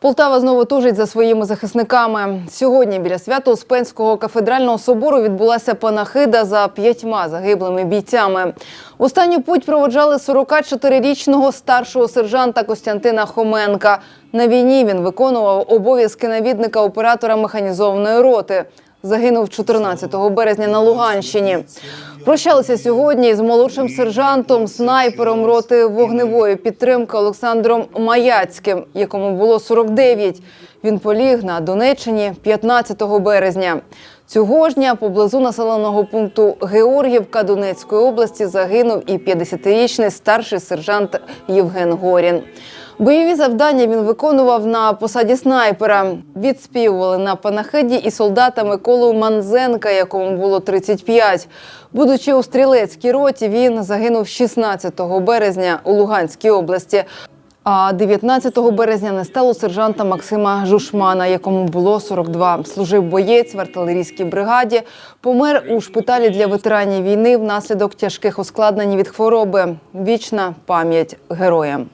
Полтава знову тужить за своїми захисниками. Сьогодні біля Свято-Успенського кафедрального собору відбулася панахида за п'ятьма загиблими бійцями. Останню путь проводжали 44-річного старшого сержанта Костянтина Хоменка. На війні він виконував обов'язки навідника оператора механізованої роти. Загинув 14 березня на Луганщині. Прощалися сьогодні з молодшим сержантом, снайпером роти вогневої підтримки Олександром Маяцьким, якому було 49. Він поліг на Донеччині 15 березня. Цього ж дня поблизу населеного пункту Георгівка Донецької області загинув і 50-річний старший сержант Євген Горін. Бойові завдання він виконував на посаді снайпера. Відспівували на панахиді і солдата Миколу Манзенка, якому було 35. Будучи у стрілецькій роті, він загинув 16 березня у Луганській області. А 19 березня не стало сержанта Максима Жушмана, якому було 42. Служив боєць в артилерійській бригаді. Помер у шпиталі для ветеранів війни внаслідок тяжких ускладнень від хвороби. Вічна пам'ять героям.